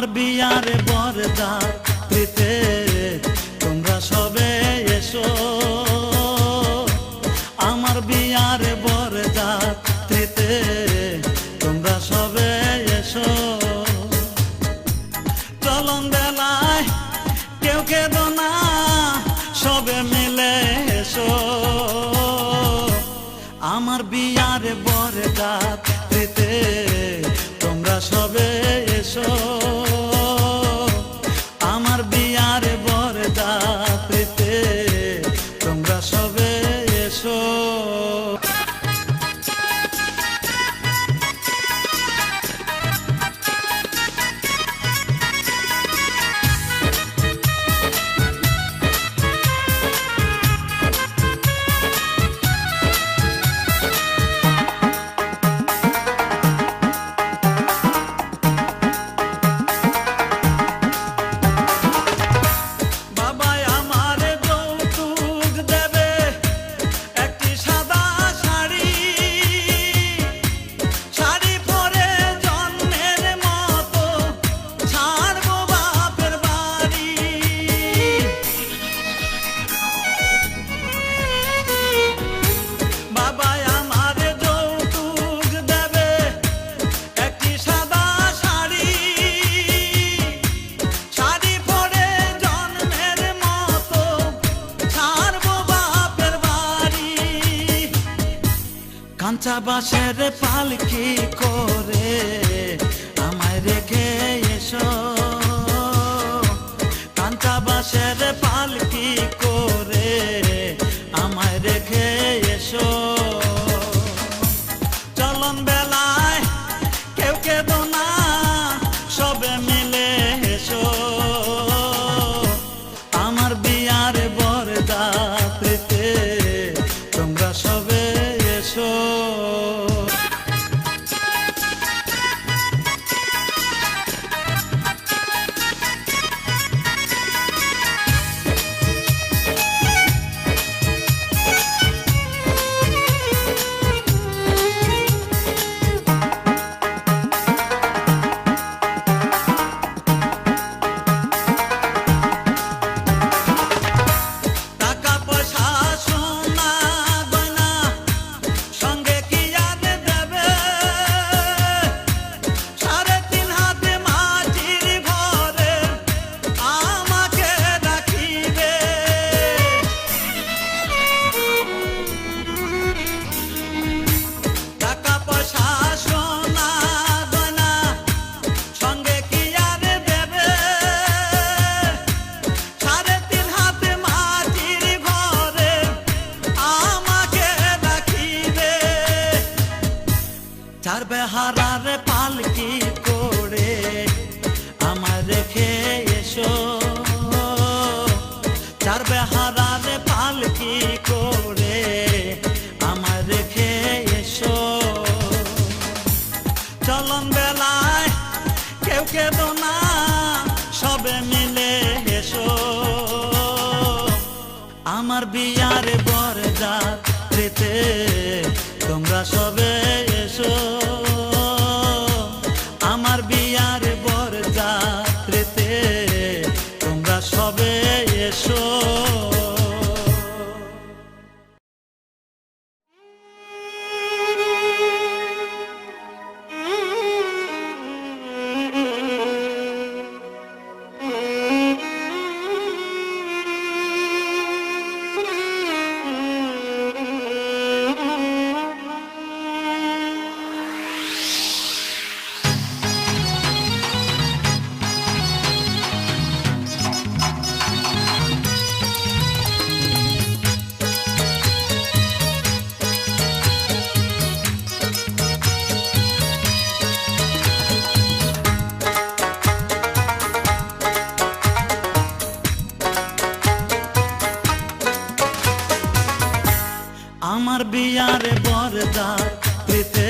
আমার বিয়ার বরদা দিতে বাসার পালকি করে আমার রেখে এসো। কান্তা বাসার আমার বিয়ার বরজাত তোমরা সবে আমার বিয়ার বরদা পেতে